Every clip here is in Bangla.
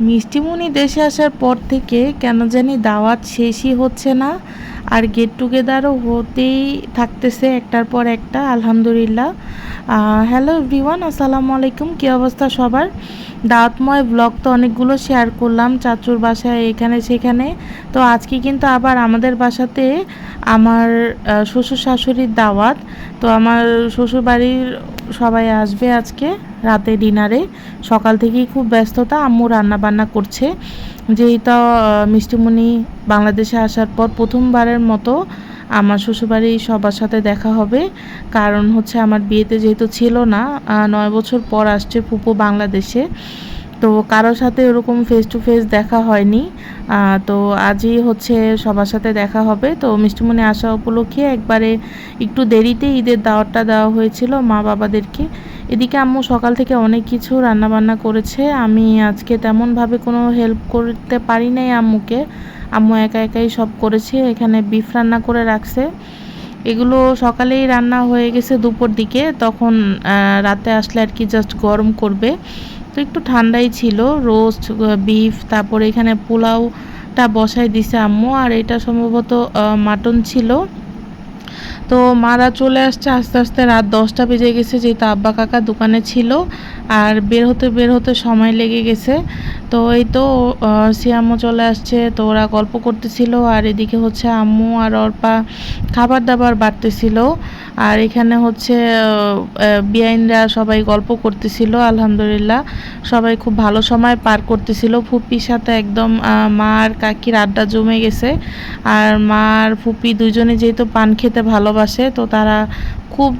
মিষ্টিমণি দেশে আসার পর থেকে কেন জানি দাওয়াত শেষই হচ্ছে না, আর গেট টুগেদারও হতেই থাকতেছে একটার পর একটা, আলহামদুলিল্লাহ। হ্যালো এভরিওয়ান আসসালামু আলাইকুম। কী অবস্থা সবার? দাওয়াতময় ব্লগ তো অনেকগুলো শেয়ার করলাম, চাচুর বাসায় এখানে সেখানে। তো আজকে কিন্তু আবার আমাদের বাসাতে আমার শ্বশুর শাশুড়ির দাওয়াত। তো আমার শ্বশুর বাড়ির সবাই আসবে আজকে রাতে ডিনারে। সকাল থেকেই খুব ব্যস্ততা, আম্মু রান্না বান্না করছে। যেহেতু মিষ্টিমণি বাংলাদেশে আসার পর প্রথমবারের মতো আমার শ্বশুরবাড়ি সবার সাথে দেখা হবে। কারণ হচ্ছে আমার বিয়েতে যেহেতু ছিল না নয় বছর পর আসছে ফুপু বাংলাদেশে। তো কারোর সাথে ওরকম ফেস টু ফেস দেখা হয়নি। তো আজই হচ্ছে সবার সাথে দেখা হবে। তো মিষ্টিমণি আসা উপলক্ষে একবারে একটু দেরিতে ঈদের দাওয়াতটা দেওয়া হয়েছিল মা বাবাদেরকে। এদিকে আম্মু সকাল থেকে অনেক কিছু রান্নাবান্না করেছে। আমি আজকে তেমনভাবে কোনো হেল্প করতে পারি নাই আম্মুকে। আম্মু একা একাই সব করেছে, এখানে বিফ রান্না করে রাখছে। এগুলো সকালেই রান্না হয়ে গেছে দুপুর দিকে, তখন রাতে আসলে আর কি জাস্ট গরম করবে। তো একটু ঠান্ডাই ছিল রোস্ট বিফ তারপরে এখানে পোলাওটা বসাই দিছে আম্মু, আর এটা সম্ভবত মাটন ছিল। তো মারা চলে আসছে আস্তে আস্তে রাত দশটা বেজে গেছে, যেহেতু আব্বা কাকা দোকানে ছিল, আর বের হতে বের হতে সময় লেগে গেছে। তো এই তো আহ, সিয়াম্মু চলে আসছে তো ওরা গল্প করতেছিল আর এদিকে হচ্ছে আম্মু আর অর্পা খাবার দাবার বাড়তেছিল। আর এখানে হচ্ছে বিআইনরা সবাই গল্প করতেছিল আলহামদুলিল্লাহ। সবাই খুব ভালো সময় পার করতেছিল। ফুপির সাথে একদম মা আর কাকির আড্ডা জমে গেছে। আর মা আর ফুপি দুজনে যেহেতু পান খেতে ভালোবাসে তো তারা খুব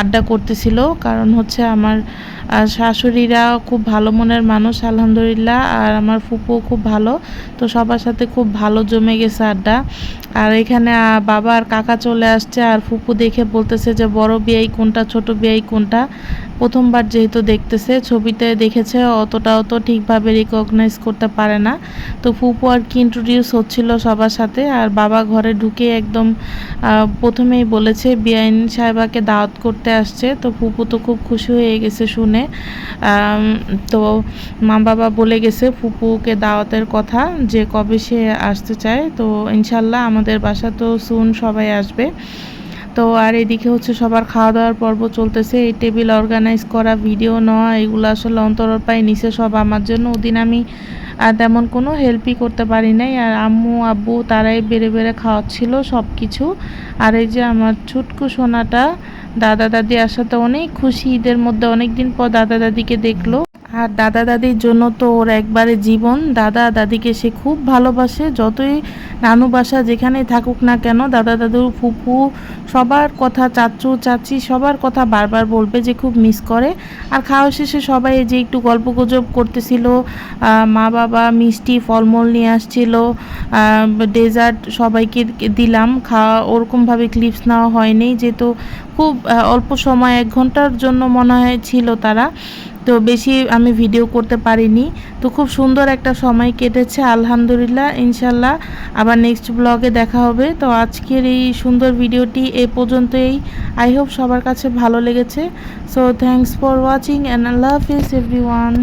আড্ডা করতেছিল। কারণ হচ্ছে আমার শাশুড়িরা খুব ভালো মনের মানুষ, আলহামদুলিল্লাহ। আর আমার ফুপুও খুব ভালো। তো সবার সাথে খুব ভালো জমে গেছে আড্ডা। আর এখানে বাবা আর কাকা চলে আসছে। আর ফুপু দেখে বলতেছে যে, বড় বিয়াই কোনটা, ছোট বিয়াই কোনটা? প্রথমবার যেহেতু দেখতেছে, ছবিতে দেখেছে, অতটাও তো ঠিকভাবে রিকগনাইজ করতে পারে না। তো ফুপু আর কি ইন্ট্রোডিউস হচ্ছিল সবার সাথে। আর বাবা ঘরে ঢুকে একদম প্রথমেই বলেছে বিআইন সাহেবাকে দাওয়াত করতে আসছে। তো ফুপু তো খুব খুশি হয়ে গেছে শুনে। তো মা বাবা বলে গেছে ফুপুকে দাওয়াতের কথা যে কবে সে আসতে চায়। তো ইনশাল্লাহ আমাদের বাসা তো সুন সবাই আসবে। তো আর এদিকে হচ্ছে সবার খাওয়া দাওয়ার পর্ব চলতেছে। এই টেবিল অর্গানাইজ করা ভিডিও নেওয়া, এগুলো আসলে অন্তরের পায়ে নিচে সব আমার জন্য। ওদিন আমি আর তেমন কোনো হেল্পই করতে পারি নাই। আর আম্মু, আব্বু তারাই বেড়ে বেড়ে খাওয়াচ্ছিল সব কিছু আর এই যে আমার ছুটকু সোনাটা দাদা দাদি আসাতে অনেক খুশি। ঈদের মধ্যে অনেক দিন পর দাদা দাদিকে দেখল। আর দাদা দাদির জন্য তো ওর একবারে জীবন। দাদা দাদিকে সে খুব ভালোবাসে, যতই নানু বাসা যেখানেই থাকুক না কেন, দাদা দাদু ফুফু সবার কথা, চাচু, চাচি সবার কথা বারবার বলবে যে খুব মিস করে। আর খাওয়া শেষে সবাই যে একটু গল্প গুজব করতেছিল মা বাবা মিষ্টি, ফলমূল নিয়ে আসছিল ডেজার্ট সবাইকে দিলাম। খাওয়া ওরকমভাবে ক্লিপস নেওয়া হয়নি, যেহেতু খুব অল্প সময়, এক ঘণ্টার জন্য মনে হয় ছিল তারা। তো বেশি আমি ভিডিও করতে পারিনি। তো খুব সুন্দর একটা সময় কেটেছে, আলহামদুলিল্লাহ, ইনশাল্লাহ। আবার নেক্সট ব্লগে দেখা হবে। তো আজকের এই সুন্দর ভিডিওটি এ পর্যন্তই। আই হোপ সবার কাছে ভালো লেগেছে। So thanks for watching and আল্লাহ হাফিজ এভরিওয়ান